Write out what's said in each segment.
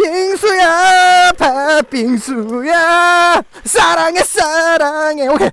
빙수야 팥빙수야. 사랑해 사랑해. 오케이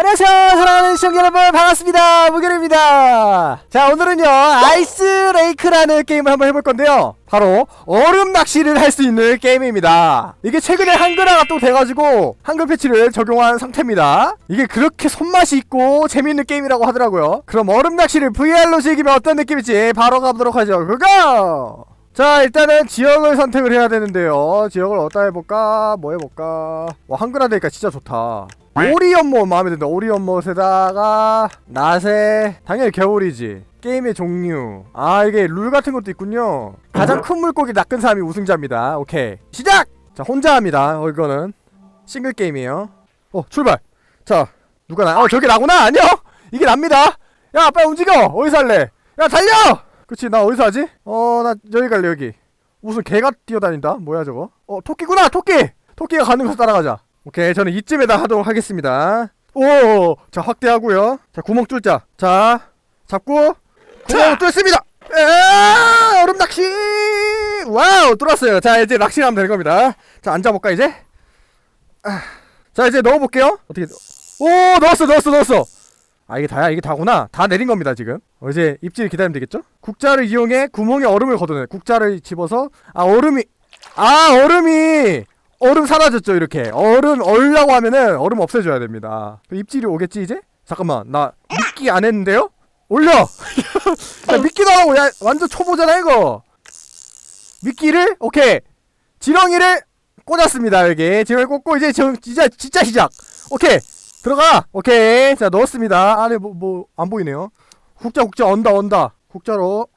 안녕하세요. 사랑하는 시청자 여러분 반갑습니다. 무결입니다. 자 오늘은요 아이스 레이크라는 게임을 한번 해볼 건데요. 바로 얼음 낚시를 할 수 있는 게임입니다. 이게 최근에 한글화가 또 돼가지고 한글 패치를 적용한 상태입니다. 이게 그렇게 손맛이 있고 재밌는 게임이라고 하더라고요. 그럼 얼음 낚시를 VR로 즐기면 어떤 느낌일지 바로 가보도록 하죠. 그거 자 일단은 지역을 선택을 해야 되는데요. 지역을 어디다 해볼까? 뭐 해볼까? 와 한글화 되니까 진짜 좋다 오리 연못 마음에 든다. 오리 연못에다가 나세 당연히 겨울이지. 게임의 종류. 아 이게 룰 같은 것도 있군요. 가장 큰 물고기 낚은 사람이 우승자입니다. 오케이. 시작! 자 혼자 합니다. 어 이거는. 싱글 게임이에요. 어 출발! 자 누가 나 어 저기 나구나! 안녕 이게 납니다. 야 빨리 움직여! 어디서 할래? 야 달려! 그치 나 어디서 하지? 어 나 여기 갈래 여기. 무슨 개가 뛰어다닌다? 뭐야 저거? 어 토끼구나 토끼! 토끼가 가는 곳 따라가자 오케이 저는 이쯤에다 하도록 하겠습니다. 오 자 확대하고요. 자 구멍 뚫자. 자 잡고 구멍 뚫습니다. 에 얼음 낚시! 와우 뚫었어요. 자 이제 낚시를 하면 되는 겁니다. 자 앉아볼까 이제? 아, 자 이제 넣어볼게요. 어떻게 오 넣었어 넣었어 넣었어. 아 이게 다야? 이게 다구나? 다 내린 겁니다 지금. 어, 이제 입질 기다리면 되겠죠? 국자를 이용해 구멍에 얼음을 걷어내 국자를 집어서 아 얼음이 아 얼음이 얼음 사라졌죠 이렇게. 얼음 얼라고 하면은 얼음 없애줘야 됩니다. 그 입질이 오겠지 이제? 잠깐만 나 미끼 안 했는데요? 올려! 야 미끼도 하고 야 완전 초보잖아 이거. 미끼를? 오케이. 지렁이를 꽂았습니다 여기. 지렁이 꽂고 이제 저, 진짜 진짜 시작. 오케이. 들어가. 오케이. 자 넣었습니다. 안에 뭐 뭐 안 보이네요. 국자 국자 언다 언다. 국자로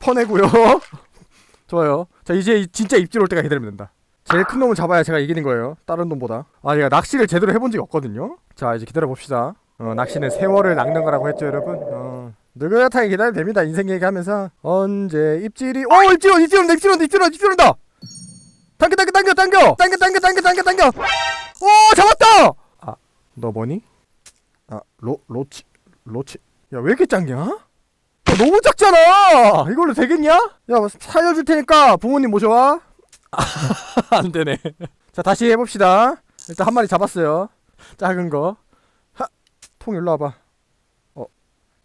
퍼내고요. 좋아요. 자 이제 이- 진짜 입질 올 때가 기다리면 된다 제일 큰 놈을 잡아야 제가 이기는 거예요. 다른 놈보다. 아 제가 낚시를 제대로 해본 적이 없거든요. 자 이제 기다려 봅시다. 어, 낚시는 세월을 낚는 거라고 했죠 여러분. 어, 느긋하게 기다려도 됩니다. 인생 얘기하면서. 언제 입질이 오 입질 온다 입질 온다 입질 온다 입질 온다 입질 온다! 당겨 당겨 당겨 당겨! 당겨 당겨 당겨 당겨 당겨! 오 잡았다! 아너 뭐니? 아로 로치 로치. 야 왜 이렇게 작냐? 야, 너무 작잖아! 이걸로 되겠냐? 야 살려줄 테니까 부모님 모셔와 안 되네. 자 다시 해봅시다. 일단 한 마리 잡았어요. 작은 거통 일로 와봐. 어.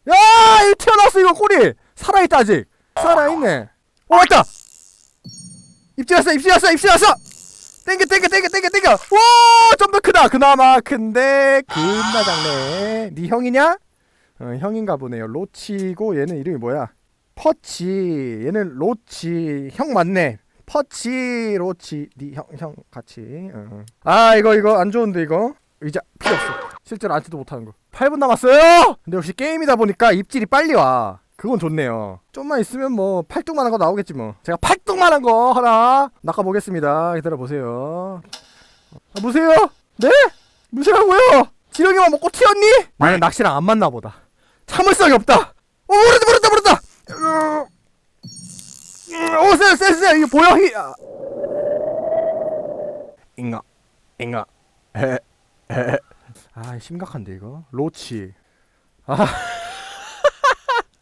야! 이 튀어나왔어 이거 꼬리! 살아있다 아직. 살아있네. 어 왔다! 입질 왔어 입질 왔어 입질 왔어! 땡겨 땡겨 땡겨 땡겨 땡겨! 와 좀 더 크다! 그나마 큰데 겁나 작네. 네 형이냐? 어, 형인가 보네요. 로치고 얘는 이름이 뭐야? 퍼치. 얘는 로치. 형 맞네 퍼치 로치 니형형 같이 어. 아 이거 이거 안 좋은데 이거? 의자 필요 없어. 실제로 앉지도 못하는 거. 8분 남았어요! 근데 역시 게임이다 보니까 입질이 빨리 와. 그건 좋네요. 좀만 있으면 뭐 팔뚝만한 거 나오겠지 뭐. 제가 팔뚝만한 거 하나 낚아보겠습니다. 기다려 보세요. 아, 무세요? 네? 무시라고요? 지렁이만 먹고 튀었니? 나는 낚시랑 안 맞나 보다. 참을성이 없다. 어 모른다 모른다 모른다 오, 쎄, 쎄, 쎄, 이거 보여? 히, 아. 잉아, 잉아. 아, 심각한데 이거. 로치. 아.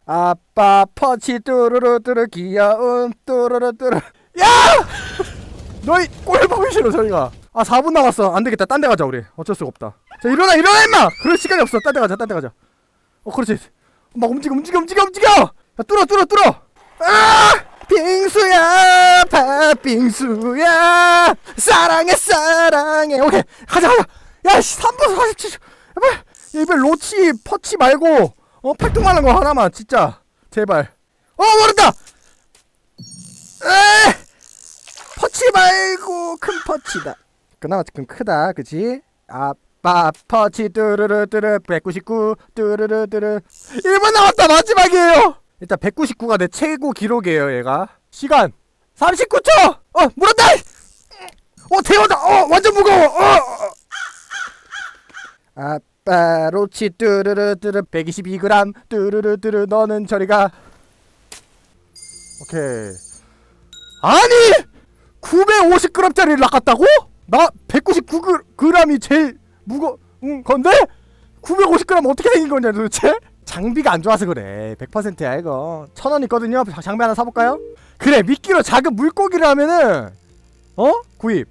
아빠 퍼치 뚜루루 뚜루 귀여운 뚜루루 뚜루. 야! 너희 꼴 보기 싫어 저희가. 아, 4분 남았어. 안 되겠다. 딴 데 가자 우리. 어쩔 수가 없다. 자, 일어나, 일어나 임마. 그럴 시간이 없어. 딴 데 가자. 딴 데 가자. 어, 그렇지. 막 움직여, 움직여, 움직여, 움직여. 야, 뚫어, 뚫어, 뚫어. 아! 빙수야 팥빙수야. 사랑해 사랑해. 오케이 가자 가자. 야씨 3분 47초. 제발 이번 로치 퍼치 말고 어 팔뚝만한 거 하나만 진짜. 제발. 어 모른다! 에 퍼치 말고 큰 퍼치다. 그나마 좀 크다 그치? 아빠 퍼치 뚜르르 뚜르 199 뚜르르 뚜르 1분 남았다 마지막이에요 일단 199가 내 최고 기록이에요 얘가. 시간 39초! 어 물었다! 어 태워다! 어 완전 무거워! 어 아빠 로치 뚜르르 뚜르 122g 뚜르르 뚜르 너는 저리가. 오케이. 아니! 950g짜리를 낚았다고? 나 199g이 제일 무거 운 건데? 950g 어떻게 생긴 거냐 도대체? 장비가 안 좋아서 그래. 100%야 이거. 천 원 있거든요. 장비 하나 사볼까요? 그래 미끼로 작은 물고기를 하면은 어? 구입.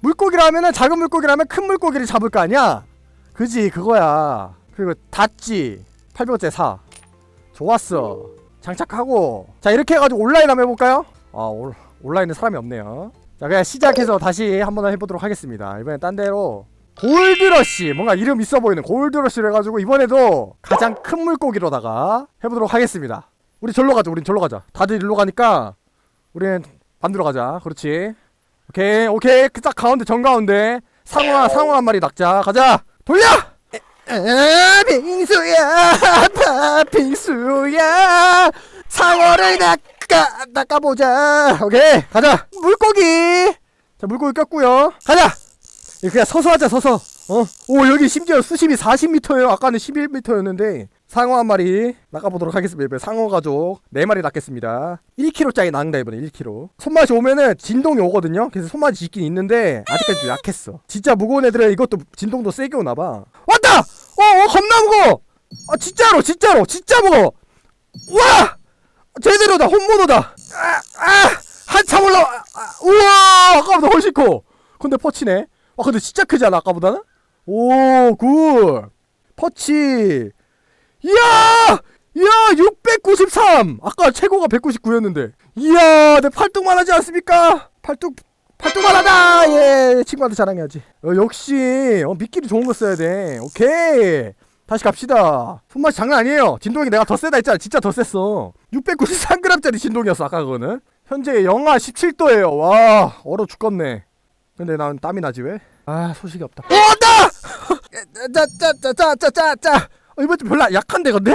물고기를 하면은 작은 물고기를 하면 큰 물고기를 잡을 거 아니야? 그지 그거야. 그리고 닫지. 800원짜리 사. 좋았어. 장착하고. 자 이렇게 해가지고 온라인 한번 해볼까요? 아 올, 온라인에 사람이 없네요. 자 그냥 시작해서 다시 한번 해보도록 하겠습니다. 이번엔 딴 데로 골드러시. 뭔가 이름 있어 보이는 골드러시를 해가지고 이번에도 가장 큰 물고기로다가 해보도록 하겠습니다. 우리 절로 가자. 우린 절로 가자. 다들 일로 가니까 우리는 반대로 가자. 그렇지? 오케이 오케이. 그딱 가운데 정가운데. 상어 상어 한 마리 낚자. 가자. 돌려! 에, 빙수야. 아파 빙수야. 상어를 낚아 낚아보자. 오케이 가자. 물고기. 자 물고기 꼈고요. 가자 그냥 서서 하자 서서. 어 오 여기 심지어 수심이 40m예요. 아까는 11m였는데 상어 한 마리 낚아보도록 하겠습니다. 상어 가족 4마리 낚겠습니다. 1kg짜리 낚는다 이번에 1kg 손맛이 오면은 진동이 오거든요. 그래서 손맛이 있긴 있는데 아직까지 좀 약했어. 진짜 무거운 애들은 이것도 진동도 세게 오나봐. 왔다! 어, 어 겁나 무거워! 아 진짜로 진짜로 진짜 무거워! 와! 제대로다 혼모노다! 아, 아 한참 올라와 아, 우와! 아까보다 훨씬 커. 근데 퍼치네 아 근데 진짜 크지 않아 아까보다는? 오 굿. 퍼치. 이야! 이야 693 아까 최고가 199였는데. 이야 내 팔뚝만 하지 않습니까? 팔뚝 팔뚝만 하다! 예 친구한테 자랑해야지. 어, 역시 어, 미끼리 좋은 거 써야 돼. 오케이. 다시 갑시다. 손맛이 장난 아니에요. 진동이 내가 더 세다 했잖아. 진짜 더 셌어. 693g짜리 진동이었어 아까 그거는. 현재 영하 17도예요. 와 얼어 죽겠네 근데 난 땀이 나지 왜? 아 소식이 없다. 오 왔다! 짜짜짜짜짜짜짜 어, 이번 좀 별로 약한데 근데?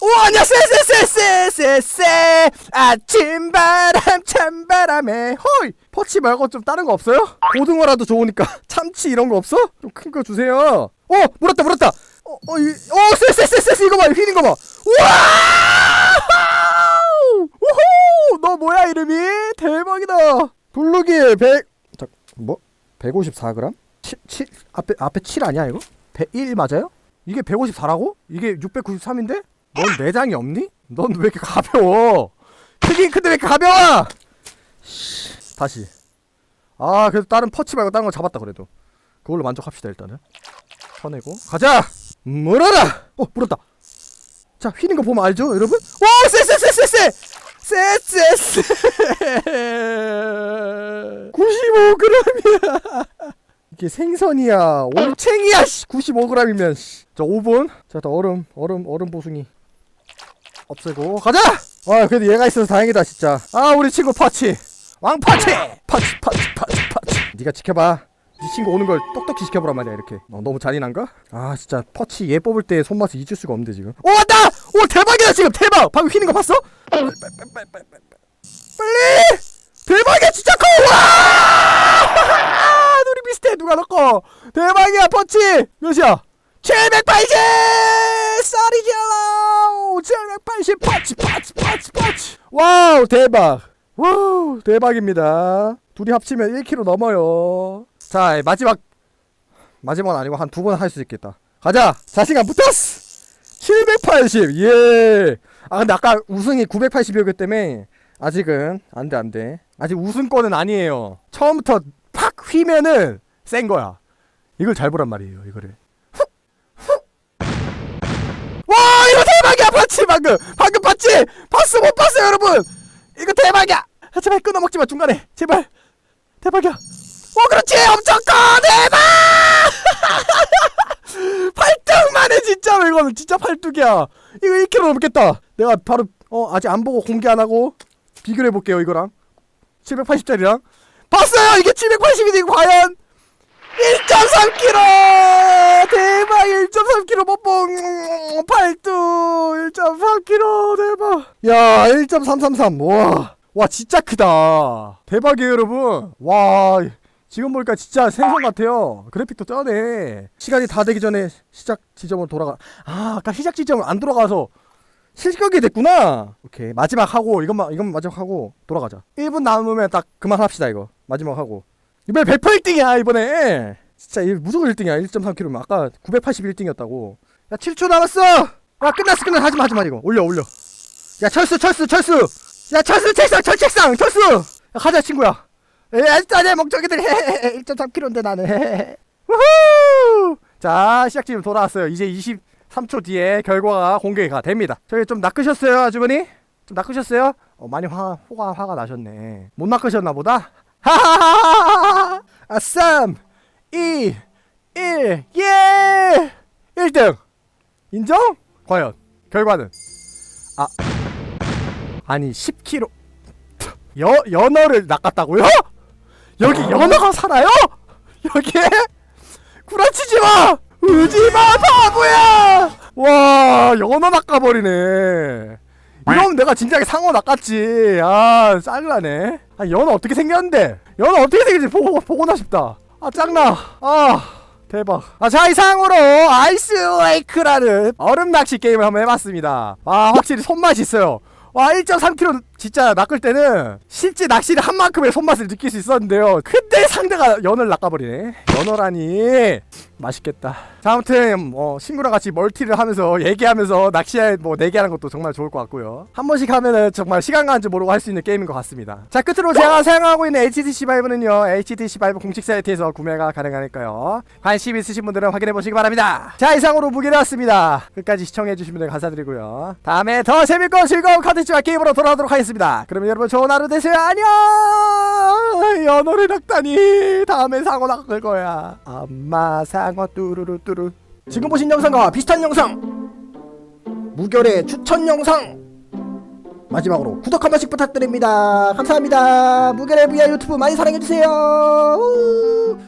오 아니야 쎄쎄쎄쎄쎄쎄. 아침 바람 찬 바람에. 호이! 퍼치 말고 좀 다른 거 없어요? 고등어라도 좋으니까 참치 이런 거 없어? 좀 큰 거 주세요. 어 물었다 물었다. 어어 쎄쎄쎄쎄 이거 봐 휘는 거 봐. 우와 우후! 너 뭐야 이름이? 대박이다. 블루길 100 자, 뭐? 154g? 7, 7 앞에 앞에 7 아니야 이거? 101 맞아요? 이게 154라고? 이게 693인데? 넌 내장이 없니? 넌 왜 이렇게 가벼워? 크긴 큰데 왜 이렇게 가벼워? 씨, 다시. 아 그래도 다른 퍼치 말고 다른 거 잡았다 그래도. 그걸로 만족합시다 일단은. 쳐내고 가자. 물어라. 어 물었다. 자 휘는 거 보면 알죠 여러분? 오 쎄쎄쎄쎄쎄 쎄쎄쎄 95g이야. 이게 생선이야 올챙이야 씨 95g이면 씨. 자 5분 자또 얼음 얼음 얼음 보숭이 없애고 가자 아 그래도 얘가 있어서 다행이다 진짜 아 우리 친구 파치 왕파치 파치 파치 파치 파치 네가 지켜봐 네 친구 오는 걸 똑똑히 지켜보란 말이야 이렇게 어, 너무 잔인한가? 아 진짜 퍼치 얘 뽑을 때 손맛을 잊을 수가 없는데 지금 오 왔다! 오 대박이다 지금 대박 방금 휘는 거 봤어? 빨리 대박이야 진짜 커! 와! 누가 더 커? 대박이야 퍼치! 몇이야? 780! 쏘리 질러! 780 퍼치 퍼치 퍼치 퍼치! 와우 대박! 와우 대박입니다. 둘이 합치면 1kg 넘어요. 자 마지막 마지막은 아니고 한 두 번 할 수 있겠다. 가자! 자신감 붙었어 780 예. 아 근데 아까 우승이 980이었기 때문에 아직은 안돼 안돼. 아직 우승권은 아니에요. 처음부터 팍 휘면은 센 거야. 이걸 잘 보란 말이에요 이거를. 훅! 훅! 와 이거 대박이야 봤지 방금? 방금 봤지? 봤어 못 봤어 여러분? 이거 대박이야! 아, 제발 끊어 먹지 마 중간에. 제발. 대박이야. 어 그렇지! 엄청 커! 대박! 팔뚝만 해 진짜로 이거는 진짜 팔뚝이야. 이거 1kg 넘겠다. 내가 바로 어 아직 안 보고 공개 안 하고 비교를 해볼게요 이거랑. 780짜리랑. 봤어요! 이게 780인데 이거 과연 1.3kg 대박! 1.3kg 뽀뽕 팔뚝! 1.3kg 대박! 야 1.333 와. 와 진짜 크다. 대박이에요 여러분. 와 지금 보니까 진짜 생선 같아요. 그래픽도 쩌네. 시간이 다 되기 전에 시작 지점으로 돌아가 아 아까 시작 지점을 안 돌아가서 실격이 됐구나. 오케이 마지막 하고 이것만 이것만 마지막 하고 돌아가자. 1분 남으면 딱 그만합시다 이거. 마지막 하고 이번에 100% 1등이야 이번에. 진짜 이 무조건 1등이야. 1.3kg면 아까 981등이었다고. 야 7초 남았어! 야 끝났어 끝났어. 하지마 하지마 이거. 올려 올려. 야 철수 철수 철수! 야 철수 책상 철 책상! 철수! 야, 가자 친구야. 에 아내 멍청이들. 1.3kg인데 나는. 우후! 자 시작지금 돌아왔어요. 이제 23초 뒤에 결과가 공개가 됩니다. 저기 좀 낚으셨어요 아주머니? 좀 낚으셨어요? 어 많이 화 화가 화가 나셨네. 못 낚으셨나 보다? 하하하하하 아 3, 2, 1 예! 1등 인정? 과연 결과는 아 아니 10kg 여 연어를 낚았다고요? 여기 연어가 살아요? 여기에 구라치지 마! 우지 마 바보야! 와 연어 낚아버리네. 이러면 내가 진작에 상어 낚았지. 아 짤나네. 아 연어 어떻게 생겼는데? 연어 어떻게 생겼지 보고 보고나 싶다. 아 짱나. 아. 대박. 아, 자, 이상으로 아이스 레이크라는 얼음 낚시 게임을 한번 해봤습니다. 아, 확실히 손맛이 있어요. 와, 1.3kg 진짜 낚을 때는 실제 낚시를 한 만큼의 손맛을 느낄 수 있었는데요. 근데 상대가 연어를 낚아버리네. 연어라니. 맛있겠다. 자, 아무튼 뭐 친구랑 같이 멀티를 하면서 얘기하면서 낚시에 뭐 내기하는 것도 정말 좋을 것 같고요. 한 번씩 하면은 정말 시간 가는 줄 모르고 할 수 있는 게임인 것 같습니다. 자, 끝으로 제가 사용하고 있는 HTC 바이브는요. HTC 바이브 공식 사이트에서 구매가 가능하니까요. 관심 있으신 분들은 확인해 보시기 바랍니다. 자, 이상으로 무게를 왔습니다. 끝까지 시청해 주신 분들 감사드리고요. 다음에 더 재밌고 즐거운 컨텐츠와 게임으로 돌아오도록 하겠습니다. 그러면 여러분 좋은 하루 되세요. 안녕. 연어를 낚다니. 다음에 상어 낚을 거야. 엄마 상어 뚜루루 뚜루. 지금 보신 영상과 비슷한 영상. 무결의 추천 영상. 마지막으로 구독 한 번씩 부탁드립니다. 감사합니다. 무결의 VR 유튜브 많이 사랑해주세요. 우!